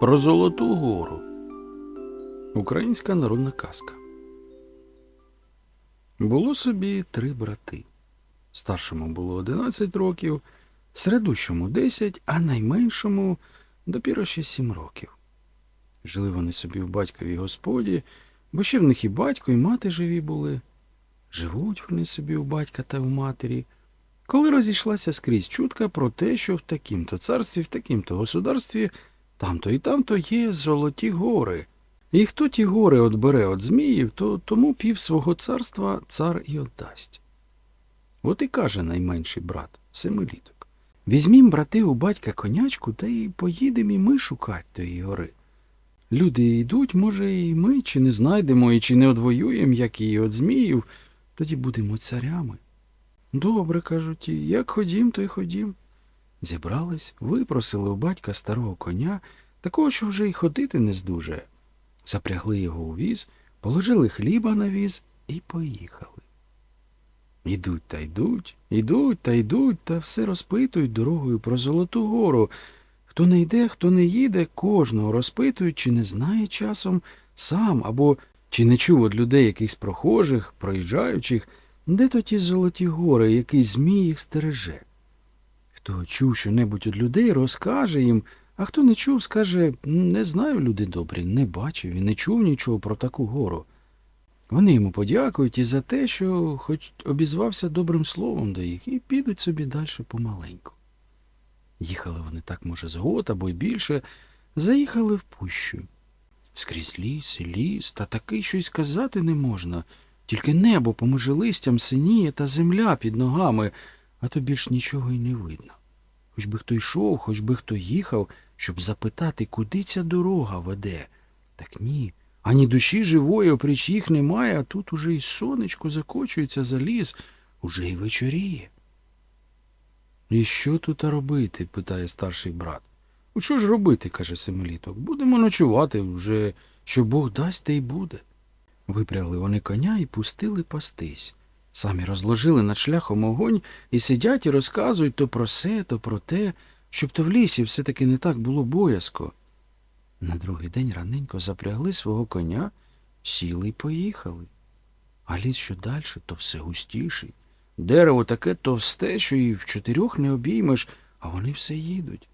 Про Золоту гору. Українська народна казка. Було собі три брати. Старшому було 11 років, середущому 10, а найменшому допіро ще 7 років. Жили вони собі в батьковій господі, бо ще в них і батько, і мати живі були. Живуть вони собі у батька та у матері. Коли розійшлася скрізь чутка про те, що в такім-то царстві, в такім-то государстві, там-то і там-то є золоті гори. І хто ті гори отбере від зміїв, то тому пів свого царства цар і отдасть. От і каже найменший брат, семиліток. Візьмім, брати, у батька конячку та й поїдемо і ми шукать тої гори. Люди йдуть, може, і ми чи не знайдемо, і чи не одвоюємо, як її від зміїв, тоді будемо царями. Добре, кажуть ті, як ходім, то й ходім. Зібрались, випросили у батька старого коня, такого, що вже й ходити не здужає. Запрягли його у віз, положили хліба на віз і поїхали. Ідуть та йдуть, ідуть та йдуть, та все розпитують дорогою про Золоту гору. Хто не йде, хто не їде, кожного розпитують, чи не знає часом сам, або чи не чув від людей якихось прохожих, проїжджаючих, де то ті золоті гори, який змій їх стереже. Хто чув що-небудь від людей, розкаже їм, а хто не чув, скаже не знаю, люди добрі, не бачив і не чув нічого про таку гору. Вони йому подякують і за те, що хоч обізвався добрим словом до їх, і підуть собі далі помаленьку. Їхали вони так, може, з год або й більше, заїхали в пущу. Скрізь ліс ліс, та такий, що й сказати не можна. Тільки небо поміж листям синіє та земля під ногами, а то більш нічого й не видно. Хоч би хто йшов, хоч би хто їхав, щоб запитати, куди ця дорога веде. Так ні, ані душі живої опріч їх немає, а тут уже й сонечко закочується за ліс, уже й вечоріє. І що тут робити? питає старший брат. У що ж робити, каже Семиліток. Будемо ночувати вже, що Бог дасть, те й буде. Випрягли вони коня і пустили пастись. Самі розложили над шляхом огонь і сидять і розказують то про се, то про те, щоб то в лісі все-таки не так було боязко. На другий день раненько запрягли свого коня, сіли й поїхали. А ліс що далі, то все густіший. Дерево таке товсте, що і в чотирьох не обіймеш, а вони все їдуть.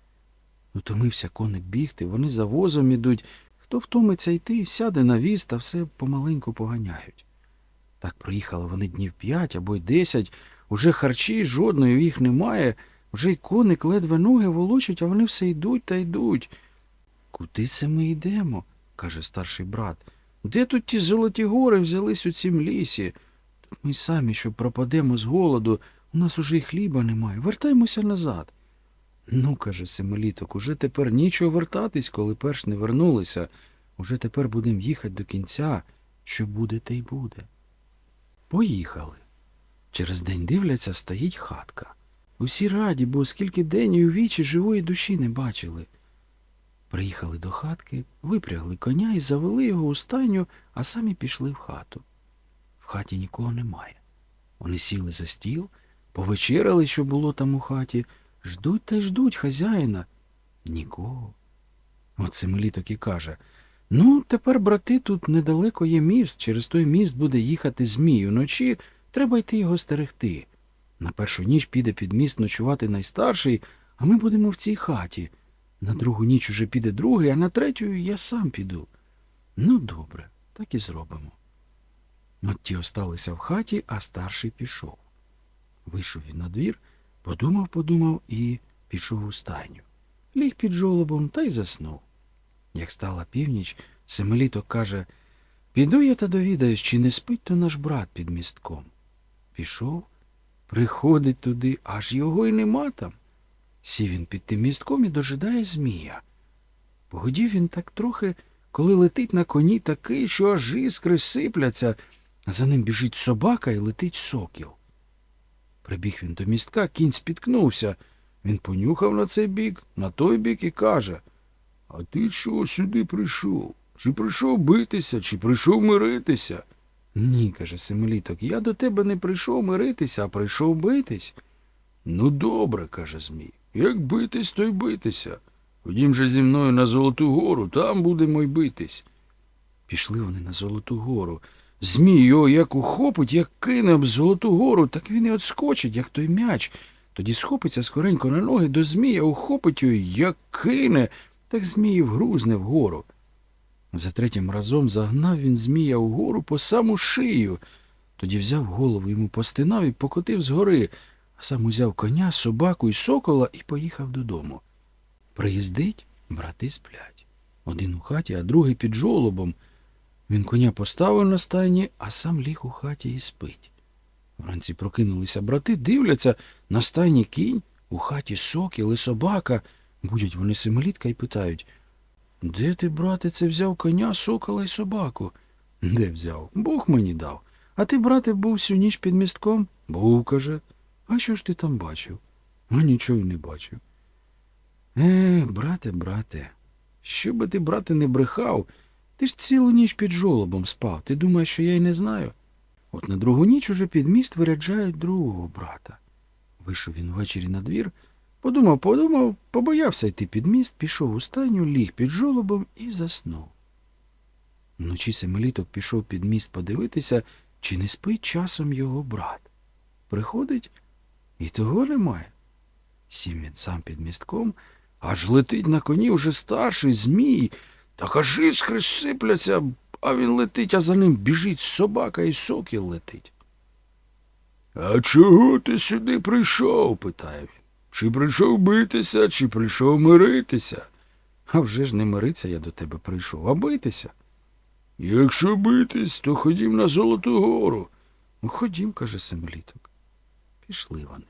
Утомився коник бігти, вони за возом ідуть. Хто втомиться йти, сяде на віз та все помаленьку поганяють. Так проїхали вони днів п'ять або й десять, уже харчі жодної їх немає, вже й коник ледве ноги волочить, а вони все йдуть та йдуть. Куди це ми йдемо? каже старший брат. Де тут ті золоті гори взялись у цім лісі? Тут ми самі, що пропадемо з голоду, у нас уже й хліба немає. Вертаймося назад. Ну, каже Семиліток, уже тепер нічого вертатись, коли перш не вернулися. Уже тепер будемо їхати до кінця. Що буде, те й буде. Поїхали. Через день дивляться, стоїть хатка. Усі раді, бо скільки день і у вічі живої душі не бачили. Приїхали до хатки, випрягли коня і завели його у стайню, а самі пішли в хату. В хаті нікого немає. Вони сіли за стіл, повечеряли, що було там у хаті, ждуть та й ждуть хазяїна. Нікого. От Семиліток і каже Ну, тепер, брати, тут недалеко є міст, через той міст буде їхати Змій уночі, треба йти його стерегти. На першу ніч піде під міст ночувати найстарший, а ми будемо в цій хаті. На другу ніч уже піде другий, а на третю я сам піду. Ну, добре, так і зробимо. От ті осталися в хаті, а старший пішов. Вийшов він на двір, подумав, подумав і пішов у стайню. Ліг під жолобом та й заснув. Як стала північ, Семиліток каже Піду я та довідаюсь, чи не спить то наш брат під містком. Пішов, приходить туди, аж його й нема там. Сів він під тим містком і дожидає Змія. Погодів він так трохи, коли летить на коні такий, що аж іскри сипляться, а за ним біжить собака і летить сокіл. Прибіг він до містка, кінь спіткнувся. Він понюхав на цей бік, на той бік і каже А ти що сюди прийшов? Чи прийшов битися, чи прийшов миритися? Ні, каже Семиліток, я до тебе не прийшов миритися, а прийшов битись. Ну, добре, каже Змій. Як битись, то й битися. Ходім же зі мною на Золоту гору, там будемо й битись. Пішли вони на Золоту гору. Змій його як ухопить, як кине об Золоту гору, так він і отскочить, як той м'яч. Тоді схопиться скоренько на ноги до Змія, ухопить його, як кине, так Змій вгрузне вгору. За третім разом загнав він Змія угору по саму шию. Тоді взяв голову йому постинав і покотив згори, а сам узяв коня, собаку і сокола і поїхав додому. Приїздить, брати сплять. Один у хаті, а другий під жолобом. Він коня поставив на стайні, а сам ліг у хаті і спить. Вранці прокинулися брати, дивляться на стайні кінь, у хаті сокіл і собака. Будять вони семилітка і питають Де ти, брате, це взяв коня, сокола й собаку? Де взяв? Бог мені дав. А ти, брате, був всю ніч під містком? Був, каже. А що ж ти там бачив? А нічого й не бачив. Е, брате, брате, що би ти, брате, не брехав, ти ж цілу ніч під жолобом спав. Ти думаєш, що я й не знаю? От на другу ніч уже під міст виряджають другого брата. Вийшов він ввечері на двір, подумав, подумав, побоявся йти під міст, пішов у стайню, ліг під жолобом і заснув. Вночі семиліток пішов під міст подивитися, чи не спить часом його брат. Приходить, і того немає. Сім він сам під містком, аж летить на коні вже старший змій, так аж іскри сипляться, а він летить, а за ним біжить собака і сокіл летить. А чого ти сюди прийшов? питає він. Чи прийшов битися, чи прийшов миритися? А вже ж не мириться я до тебе прийшов, а битися. Якщо битись, то ходім на Золоту гору. Ну, ходім, каже семиліток. Пішли вони.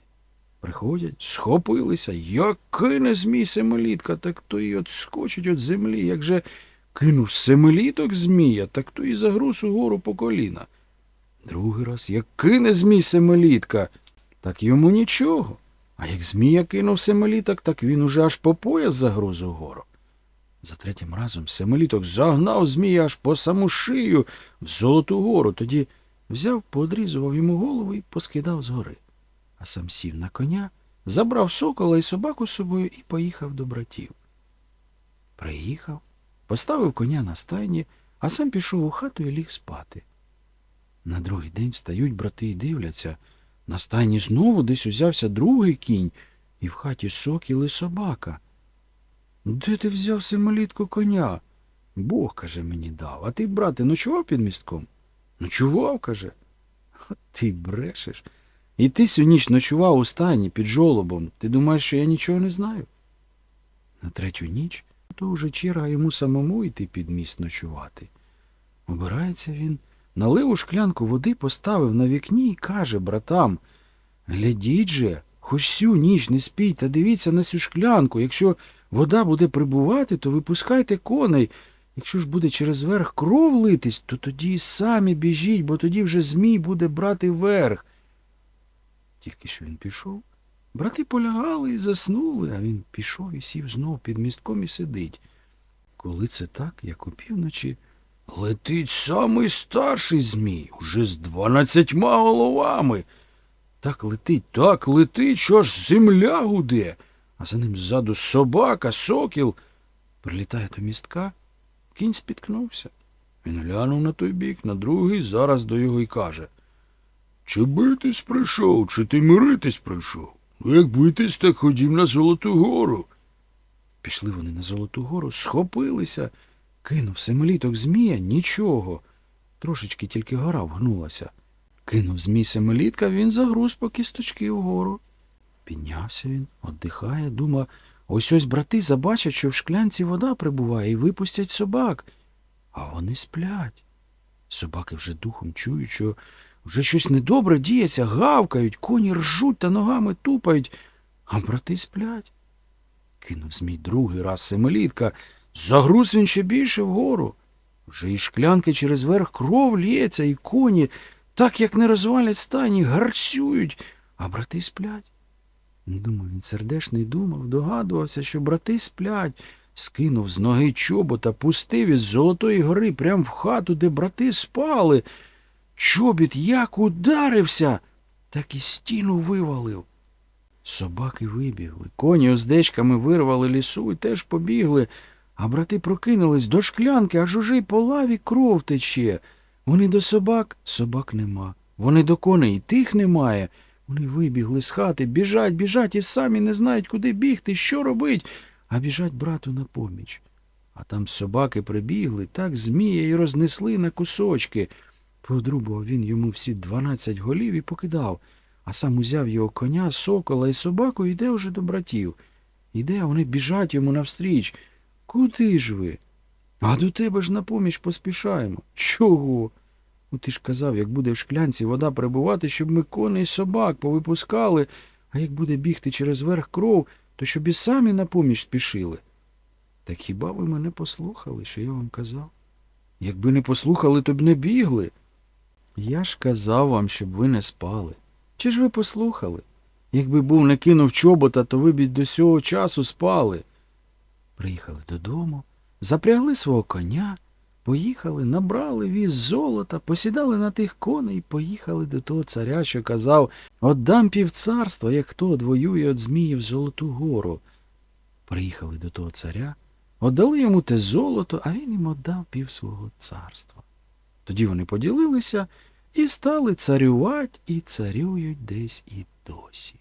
Приходять, схопилися, як кине змій семилітка, так то й отскочить від землі. Як же кинув семиліток змія, так то і загруз угору по коліна. Другий раз, як кине змій семилітка, так йому нічого. А як змія кинув семиліток, так він уже аж по пояс загруз угору. За третім разом семиліток загнав змія аж по саму шию в Золоту гору, тоді взяв, подрізував йому голову і поскидав згори. А сам сів на коня, забрав сокола і собаку з собою і поїхав до братів. Приїхав, поставив коня на стайні, а сам пішов у хату і ліг спати. На другий день встають брати і дивляться. На стайні знову десь узявся другий кінь, і в хаті сокіл і собака. Де ти взяв семилітку коня? Бог, каже, мені дав. А ти, брате, ночував під містком? Ночував, каже. От ти брешеш. І ти сю ніч ночував у стані під жолобом. Ти думаєш, що я нічого не знаю? На третю ніч то вже черга йому самому йти під міст ночувати. Обирається він, налив у шклянку води, поставив на вікні і каже братам Глядіть же, хоч сю ніч не спіть та дивіться на цю шклянку. Якщо вода буде прибувати, то випускайте коней. Якщо ж буде через верх кров литись, то тоді самі біжіть, бо тоді вже змій буде брати верх. Тільки що він пішов, брати полягали і заснули, а він пішов і сів знов під містком і сидить. Коли це так, як опівночі, летить самий старший змій, уже з дванадцятьма головами. Так летить, так летить, що аж земля гуде, а за ним ззаду собака, сокіл. Прилітає до містка, кінь спіткнувся. Він глянув на той бік, на другий, зараз до його й каже. Чи битись прийшов, чи ти миритись прийшов? Ну, як битись, так ходім на Золоту гору. Пішли вони на Золоту гору, схопилися, кинув семиліток змія нічого. Трошечки тільки гора вгнулася. Кинув змій семилітка, він загруз по кісточки вгору. Піднявся він, оддихає, дума, ось ось брати забачать, що в шклянці вода прибуває, і випустять собак. А вони сплять. Собаки вже духом чують, що вже щось недобре діється, гавкають, коні ржуть та ногами тупають, а брати сплять. Кинув змій другий раз семилітка, загруз він ще більше вгору. Вже і шклянки через верх кров лється, і коні, так як не розвалять стані, гарцюють, а брати сплять. Думав, він сердешний думав, догадувався, що брати сплять, скинув з ноги чобота, пустив із Золотої гори прямо в хату, де брати спали. Чобіт як ударився, так і стіну вивалив. Собаки вибігли, коні уздечками вирвали лісу і теж побігли, а брати прокинулись до шклянки, аж уже й по лаві кров тече. Вони до собак, собак нема. Вони до коней, і тих немає. Вони вибігли з хати, біжать, біжать і самі не знають, куди бігти, що робить, а біжать брату на поміч. А там собаки прибігли, так змія й рознесли на кусочки. Подрубував він йому всі дванадцять голів і покидав, а сам узяв його коня, сокола і собаку і йде уже до братів. Іде, а вони біжать йому навстріч. Куди ж ви? А до тебе ж на поміч поспішаємо. Чого? Ну ти ж казав, як буде в шклянці вода прибувати, щоб ми коней і собак повипускали, а як буде бігти через верх кров, то щоб і самі на поміч спішили. Так хіба ви мене послухали, що я вам казав? Якби не послухали, то б не бігли. Я ж казав вам, щоб ви не спали. Чи ж ви послухали? Якби був не кинув чобота, то ви б до сього часу спали. Приїхали додому, запрягли свого коня, поїхали, набрали віз золота, посідали на тих коней і поїхали до того царя, що казав Отдам півцарства, як хто одвоює від Зміїв Золоту гору. Приїхали до того царя, отдали йому те золото, а він їм отдав пів свого царства. Тоді вони поділилися і стали царювати і царюють десь і досі.